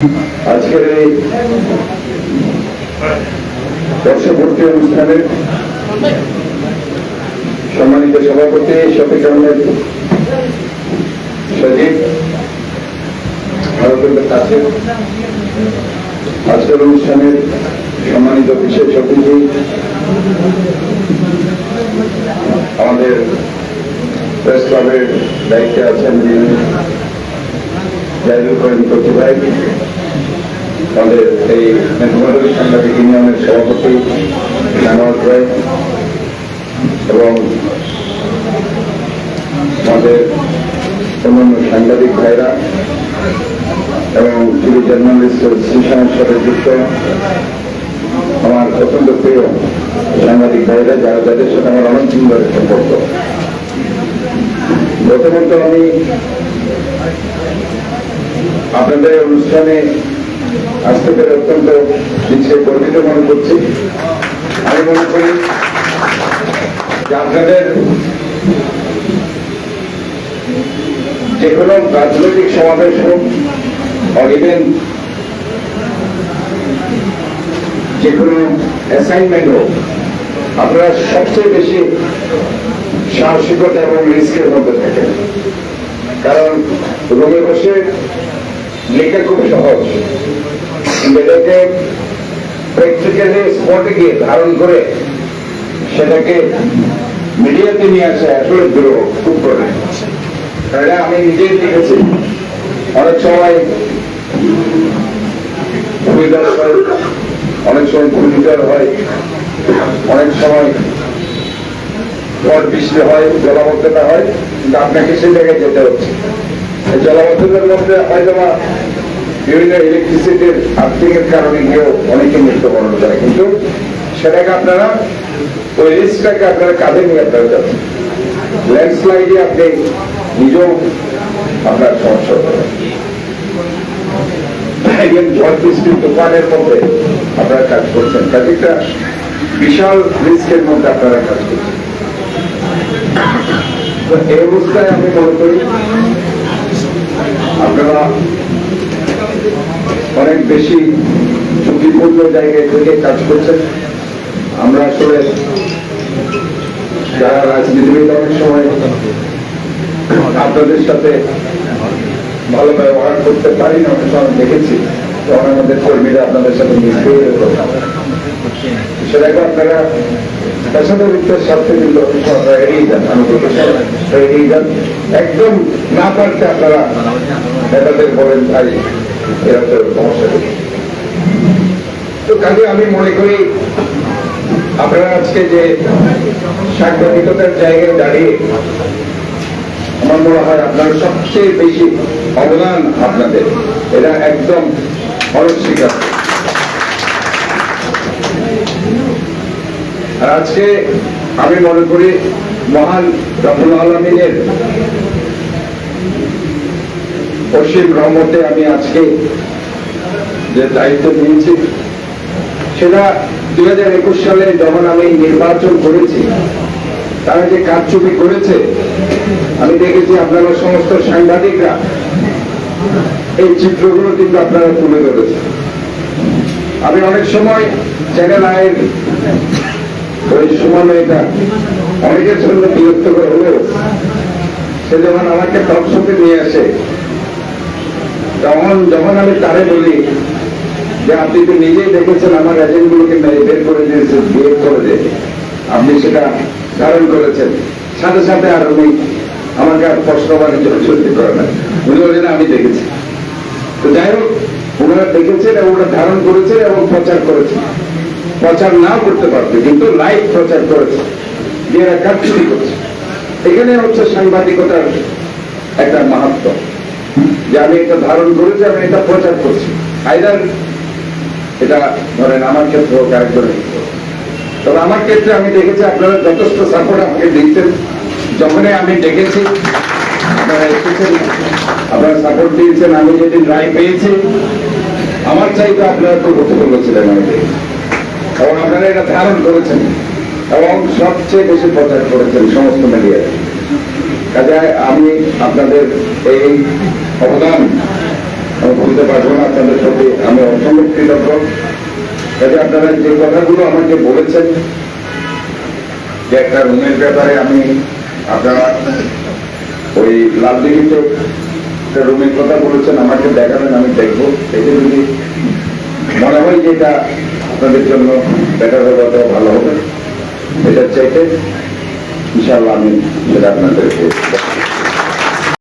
আজকের এই বর্ষপূর্তি অনুষ্ঠানের সম্মানিত সভাপতি শফিক আহমেদ সজীব, ভারতের কাছে আজকের অনুষ্ঠানের সম্মানিত বিশেষ অতিথি আমাদের প্রেস ক্লাবের দায়িত্বে আছেন যিনি জাহিদুল করিম কর্তৃভাই আমাদের এই মেট্রোপলিটন সাংবাদিক ইউনিয়নের সভাপতি নানওয়াজ ভাই এবং আমাদের অন্যান্য সাংবাদিক ভাইরা এবং টিভি জার্নালিস্ট অ্যাসোসিয়েশনের সাথে যুক্ত, আমার অত্যন্ত প্রিয় সাংবাদিক ভাইরা যারা যাদের সাথে আমার অনেক সুন্দর সম্পর্ক। প্রথমত আমি আপনাদের অনুষ্ঠানে আসতে পেরে অত্যন্ত নিজে গর্বিত মনে করছি। আমি মনে করি যে আপনাদের যে কোনো রাজনৈতিক সমাবেশ হোক ইভেন যে কোনো অ্যাসাইনমেন্ট হোক, আপনারা সবচেয়ে বেশি সাহসিকতা এবং রিস্কের মধ্যে থাকেন। কারণ রোগে বসে লেখা খুব সহজ। এটাকে প্র্যাকটিক্যালি স্পটে গিয়ে ধারণ করে সেটাকে মিডিয়াতে নিয়ে আসে, আসলে দুরূহ খুব করে তাহলে আমি নিজেই দেখেছি, অনেক সময় ভূমিদার হয়, অনেক সময় ঘূর্ণিঝড় হয়, অনেক সময় ঝড় বৃষ্টি হয়, জলাবদ্ধতা হয়, কিন্তু আপনাকে সেই জায়গায় যেতে হচ্ছে। জলাবদ্ধতার মধ্যে হয়তো বা বিভিন্ন ইলেকট্রিসিটির আর্থিক এর কারণে গিয়েও অনেকে মৃত্যুবরণ করে। কিন্তু সেটাকে আপনারা ওই রিস্কটাকে আপনারা কাঁধে নিয়ে আপনারা যাচ্ছেন ল্যান্ডস্লাইডে আপনি নিজেও আপনার সমস্যা মধ্যে আপনারা কাজ করছেন। কাজে একটা বিশাল রিস্কের মধ্যে আপনারা কাজ করছেন। তো এই অবস্থায় আমি করি আপনারা অনেক বেশি ঝুঁকিপূর্ণ জায়গায় থেকে কাজ করছেন। আমরা আসলে যারা রাজনীতিবিদ অনেক সময় আপনাদের সাথে ভালো ব্যবহার করতে পারি না, অনেক সময় দেখেছি। তখন আমাদের কর্মীরা আপনাদের সাথে মিশতে সেটাকে আপনারা কিন্তু আপনারা এড়িয়ে যান, আমি এড়িয়ে যান। একদম না আপনারা নেতাদের বলেন, ভাই, এরা তো সমস্যা তো কাজে আমি মনে করি, আপনারা আজকে যে সাংবাদিকতার জায়গায় দাঁড়িয়ে আমার মনে হয় আপনার সবচেয়ে বেশি অবদান আপনাদের। এটা একদম অনস্বীকার আজকে আমি মনে করি মহান রবুল আলমিনের অসীম রহমতে আমি আজকে যে দায়িত্ব নিয়েছি, সেটা দুই হাজার একুশ সালে যখন আমি নির্বাচন করেছি, তারা যে কারচুপি করেছে, আমি দেখেছি আপনারা সমস্ত সাংবাদিকরা এই চিত্রগুলো কিন্তু আপনারা তুলে ধরেছেন। আমি অনেক সময় চ্যানেল আয়ের অনেকের জন্য বিরক্ত করে হলেও সে যখন আমাকে টকশপে নিয়ে আসে, তখন যখন আমি তারে বলি যে, আপনি তো নিজেই দেখেছেন আমার এজেন্টগুলোকে বের করে দিয়েছেন বিয়ে করে দিয়ে। আপনি সেটা ধারণ করেছেন। সাথে সাথে আর উনি আমাকে আর প্রশ্ন বাণিজ্য করে না। উনি বলেন আমি দেখেছি। তো যাই হোক ওনারা দেখেছেন এবং ওটা ধারণ করেছেন এবং প্রচার করেছেন। প্রচার না করতে পারবে, কিন্তু লাইভ প্রচার করেছে। এরা কারচুপি করছে। এখানে হচ্ছে সাংবাদিকতার একটা মাহাত্ম যে আমি এটা ধারণ করেছি, আমি এটা প্রচার করছি। আইদার এটা ধরেন আমার ক্ষেত্রে হোক, আরেকজনের তবে আমার ক্ষেত্রে আমি দেখেছি, আপনারা যথেষ্ট সাপোর্ট আমাকে দিচ্ছেন। যখনই আমি ডেকেছি আপনারা এসেছেন, আপনারা সাপোর্ট দিয়েছেন, আমি যেদিন রায় পেয়েছি, আমার চাইতে আপনারা তো প্রতিকূল ছিলেন আমি দেখেছি এবং আপনারা এটা ধারণ করেছেন এবং সবচেয়ে বেশি প্রচার করেছেন সমস্ত মিডিয়ায় কাজে আমি আপনাদের এই অবদান আমি বলতে পারব না, আপনাদের প্রতি আমি অসংখ্য কৃতজ্ঞ। কাজে আপনারা যে কথাগুলো আমাকে বলেছেন, যে একটা রুমের ব্যাপারে আমি আপনারা ওই লালদিঘিতে একটা রুমের কথা বলেছেন, আমাকে দেখাবেন, আমি দেখব। দেখে যদি মনে হয় যে এটা আপনাদের জন্য বেটার হবে অত ভালো হবে এটার চাইতে ইনশাল্লাহ আমি সেটা আপনাদেরকে